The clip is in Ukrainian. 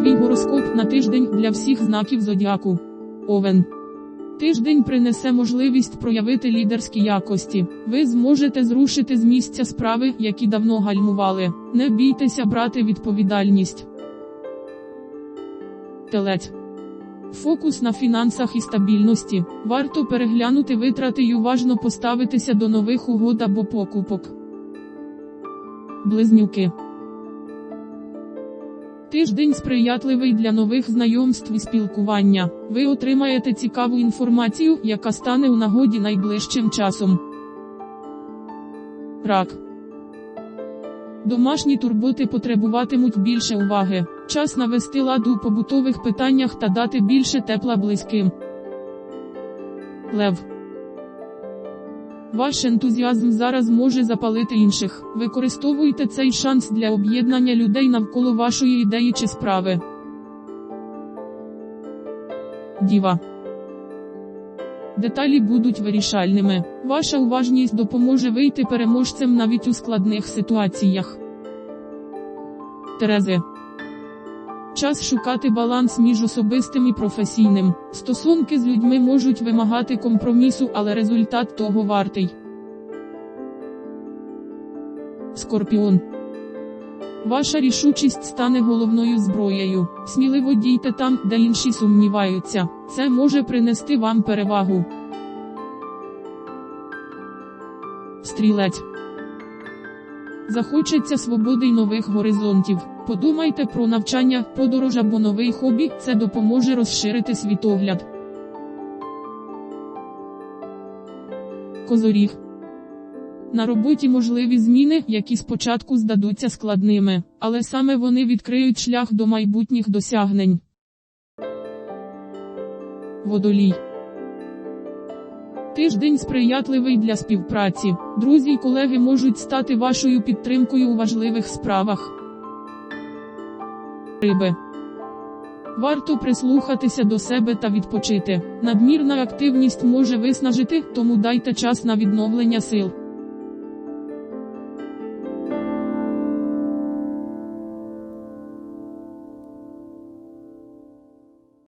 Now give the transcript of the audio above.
Твій гороскоп на тиждень для всіх знаків зодіаку. Овен. Тиждень принесе можливість проявити лідерські якості. Ви зможете зрушити з місця справи, які давно гальмували. Не бійтеся брати відповідальність. Телець. Фокус на фінансах і стабільності. Варто переглянути витрати й уважно поставитися до нових угод або покупок. Близнюки. Тиждень сприятливий для нових знайомств і спілкування. Ви отримаєте цікаву інформацію, яка стане у нагоді найближчим часом. Рак. Домашні турботи потребуватимуть більше уваги. Час навести лад у побутових питаннях та дати більше тепла близьким. Лев. Ваш ентузіазм зараз може запалити інших. Використовуйте цей шанс для об'єднання людей навколо вашої ідеї чи справи. Діва. Деталі будуть вирішальними. Ваша уважність допоможе вийти переможцем навіть у складних ситуаціях. Терези. Час шукати баланс між особистим і професійним. Стосунки з людьми можуть вимагати компромісу, але результат того вартий. Скорпіон. Ваша рішучість стане головною зброєю. Сміливо дійте там, де інші сумніваються. Це може принести вам перевагу. Стрілець. Захочеться свободи й нових горизонтів. Подумайте про навчання, подорож або новий хобі, це допоможе розширити світогляд. Козоріг. На роботі можливі зміни, які спочатку здадуться складними, але саме вони відкриють шлях до майбутніх досягнень. Водолій. Тиждень сприятливий для співпраці. Друзі й колеги можуть стати вашою підтримкою у важливих справах. Риби. Варто прислухатися до себе та відпочити. Надмірна активність може виснажити, тому дайте час на відновлення сил.